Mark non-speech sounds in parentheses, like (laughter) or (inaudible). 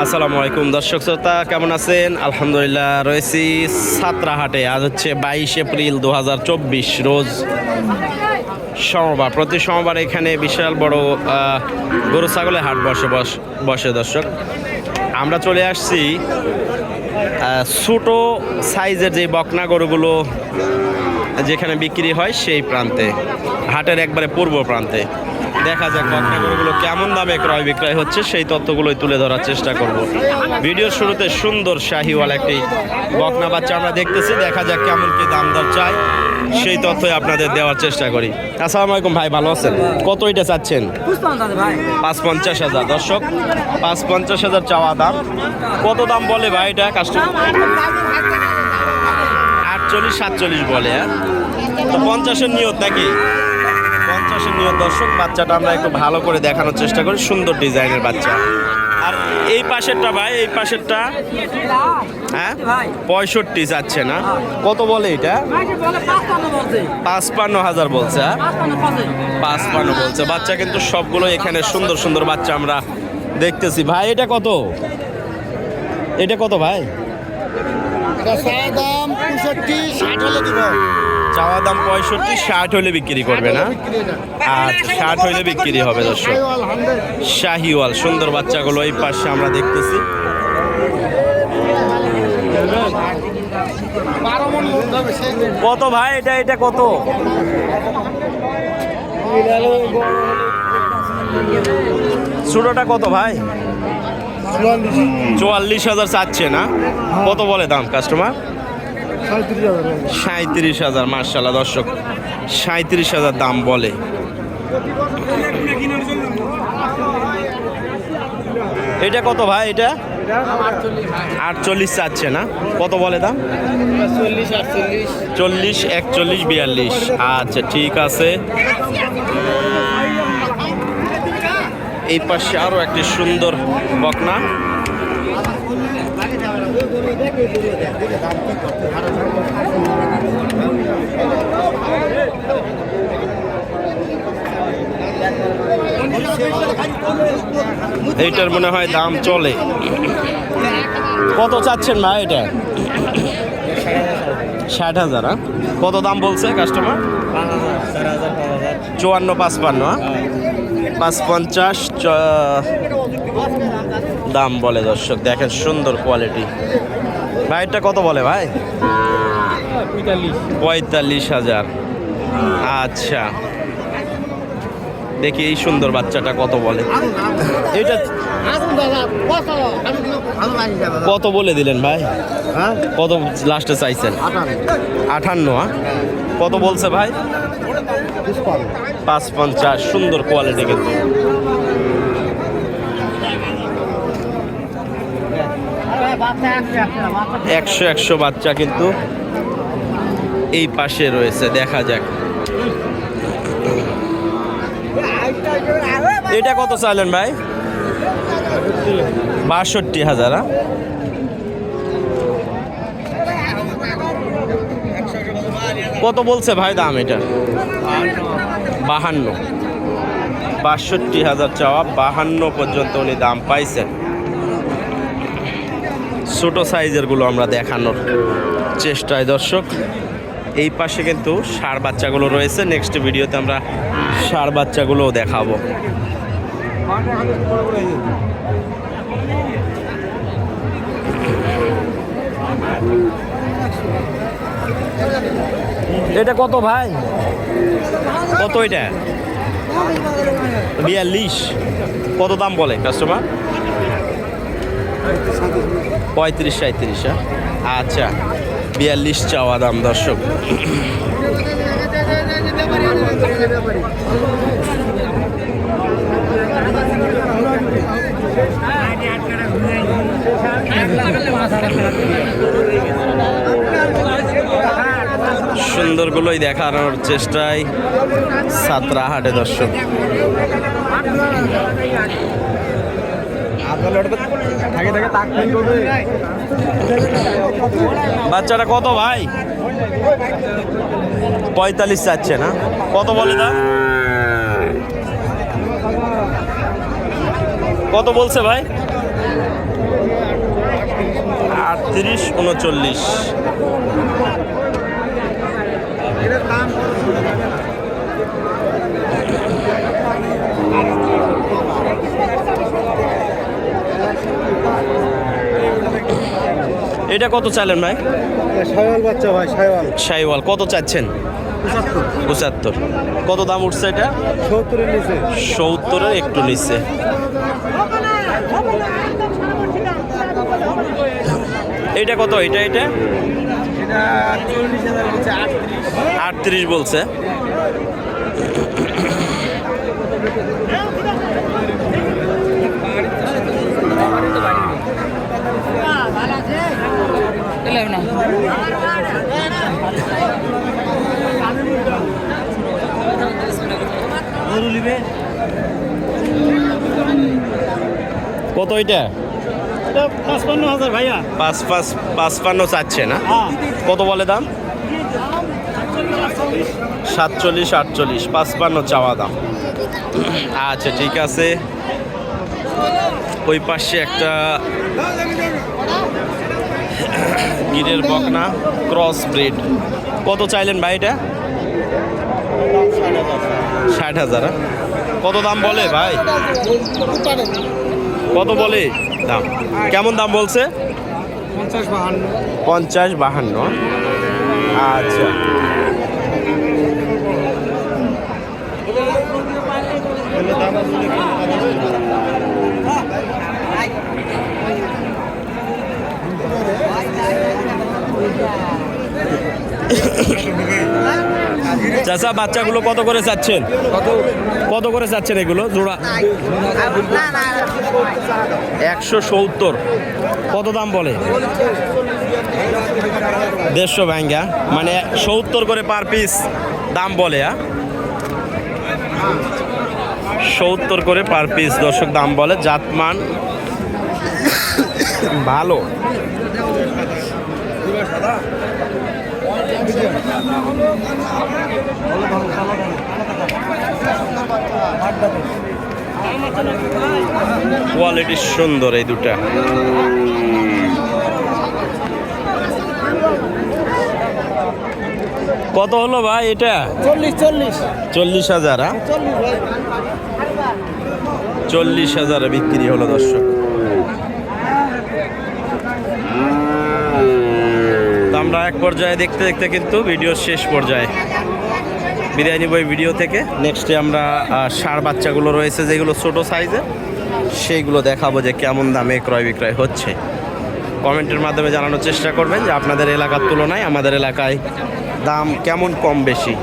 আসসালামু আলাইকুম দর্শক শ্রোতা, কেমন আছেন? আলহামদুলিল্লাহ রয়েছি সাতরাহাটে। আজ হচ্ছে বাইশ এপ্রিল দুহাজার চব্বিশ রোজ সোমবার। প্রতি সোমবার এখানে বিশাল বড় গরু ছাগলের হাট বসে, বস- দর্শক। আমরা চলে আসছি ছোটো সাইজের যে বকনা গরুগুলো যেখানে বিক্রি হয় সেই প্রান্তে, হাটের একবারে পূর্ব প্রান্তে। দেখা যাক বকনা গরুগুলো কেমন দামে ক্রয় বিক্রয় হচ্ছে, সেই তথ্যগুলোই তুলে ধরার চেষ্টা করব। ভিডিওর শুরুতে সুন্দর শাহিওয়াল একটি বকনা বাচ্চা আমরা দেখতেছি, দেখা যাক কেমন কি দাম দর চাই সেই তথ্যই আপনাদের দেওয়ার চেষ্টা করি। আসসালামু আলাইকুম ভাই, ভালো আছেন? কত এটা চাচ্ছেন? পাঁচ পঞ্চাশ হাজার। দর্শক পাঁচ পঞ্চাশ হাজার চাওয়া দাম। কত দাম বলে ভাই এটা কাস্টমার আটচল্লিশ, সাতচল্লিশ বলে হ্যাঁ? তো পঞ্চাশের নিয়ত নাকি? পঞ্চাশের নিয়ত দর্শক, বাচ্চাটা আমরা একটু ভালো করে দেখানোর চেষ্টা করি, সুন্দর ডিজাইনের বাচ্চা। আর এই পাশেরটা ভাই, এই পাশেরটা হ্যাঁ? পঁয়ষট্টি যাচ্ছে না। কত বলে এটা? পাঁচপান্ন হাজার বলছে হ্যাঁ? পাঁচপান্ন বলছে। বাচ্চা কিন্তু সবগুলো এখানে সুন্দর সুন্দর বাচ্চা আমরা দেখতেছি। ভাই, এটা কত? এটা কত ভাই? দাম পঁয়ষট্টি, ষাট হলে দিব। চাওয়া দাম পঁয়ষট্টি ষাট হলে বিক্রি করবে না? আর ষাট হলে বিক্রি হবে দর্শক। শাহিওয়াল সুন্দর বাচ্চাগুলো এই পাশে আমরা দেখতেছি। কত ভাই এটা এটা কত? ছোটটা কত ভাই? চুয়াল্লিশ। হাজার চাচ্ছে না? কত বলে দাম কাস্টমার সাঁত্রিশ হাজার মার্শাল্লাহ দর্শক। সাঁত্রিশ হাজার দাম বলে। এটা কত ভাই এটা? আটচল্লিশ চাচ্ছে না? কত বলে দাম? চল্লিশ, একচল্লিশ, বিয়াল্লিশ। আচ্ছা ঠিক আছে। এই পাশে আরও একটি সুন্দর বকনা। এইটার মনে হয় দাম চলে কত চাচ্ছেন ভাই এটা ষাট হাজার হ্যাঁ? কত দাম বলছে কাস্টমার চুয়ান্ন পাঁচপান্ন হ্যাঁ? পাঁচ পঞ্চাশ দাম বলে দর্শক, দেখেন সুন্দর কোয়ালিটি ভাইটা কত বলে ভাই? পঁয়তাল্লিশ। হাজার। আচ্ছা। দেখি এই সুন্দর বাচ্চাটা কত বলে। এটা কত বলে দিলেন ভাই? কত লাস্টে চাইছেন? আঠান্ন হ্যাঁ? কত বলছে ভাই? পাঁচ পঞ্চাশ সুন্দর কোয়ালিটি কিন্তু। একশো একশো বাচ্চা কিন্তু এই পাশে রয়েছে, দেখা যাক। এটা কত চাইলেন ভাই? বাষট্টি হাজার? কত বলছে ভাই দাম এটা? বাহান্ন। বাষট্টি হাজার চাওয়া, বাহান্ন পর্যন্ত উনি দাম পাইছেন। ছোট সাইজেরগুলো আমরা দেখানোর চেষ্টায়, দর্শক। এই পাশে কিন্তু সার বাচ্চাগুলো রয়েছে। নেক্সট ভিডিওতে আমরা সার বাচ্চাগুলোও দেখাবো। এটা কত ভাই? কত এটা? বিয়াল্লিশ। কত দাম বলে কাস্টমার পঁয়ত্রিশ সাঁত্রিশ হ্যাঁ? আচ্ছা বিয়াল্লিশ চাওয়া দাম দর্শক সুন্দরগুলোই দেখানোর চেষ্টায় সাতরা হাটে দর্শক বাচ্চাটা কত ভাই? পঁয়তাল্লিশ চাচ্ছে না। কত বলে দাম কত বলছে ভাই? আটত্রিশ উনচল্লিশ। এটা কত চাইলেন ভাই? বাচ্চা শাইওয়াল। কত চাচ্ছেন? পঁচাত্তর। কত দাম উঠছে এটা? সত্তরের নিচে। সত্তরের একটু নিচে। এটা কত? এটা এটা? আটত্রিশ বলছে। কত এটা? পাঁচপান্ন হাজার ভাইয়া। পাঁচ পাঁচ পাঁচপান্ন চাচ্ছে না? কত বলে দাম? সাতচল্লিশ আটচল্লিশ পাঁচপান্ন চাওয়া দাম। আচ্ছা ঠিক আছে। ওই পাশে একটা গিরের বকনা ক্রস ব্রিড। কত চাইলেন ভাই এটা? ষাট হাজার। হ্যাঁ? কত দাম বলে ভাই? কত বলে? দাম। কেমন দাম বলছে? পঞ্চাশ বাহান্ন। আচ্ছা। (laughs) চাচা, বাচ্চাগুলো কত করে চাচ্ছেন? কত করে চাচ্ছেন এগুলো? জোড়া? একশো সত্তর। কত দাম বলে? দেড়শো ব্যাঙ্গা মানে সত্তর করে পার পিস দাম বলে হ্যাঁ? সত্তর করে পার পিস দর্শক দাম বলে। জাতমান ভালো। কোয়ালিটি সুন্দর এই দুটা। কত হলো ভাই এটা? চল্লিশ চল্লিশ। চল্লিশ হাজার? চল্লিশ হাজারে বিক্রি হলো দর্শক। আমরা এক পর্যায়ে দেখতে দেখতে কিন্তু ভিডিও শেষ পর্যায়ে বিদায় নিব এই ভিডিও থেকে। নেক্সটে আমরা সার বাচ্চাগুলো রয়েছে, যেগুলো ছোট সাইজে সেইগুলো দেখাবো যে কেমন দামে ক্রয় বিক্রয় হচ্ছে। কমেন্টের মাধ্যমে জানানোর চেষ্টা করবেন যে আপনাদের এলাকার তুলনায় আমাদের এলাকায় দাম কেমন কম বেশি।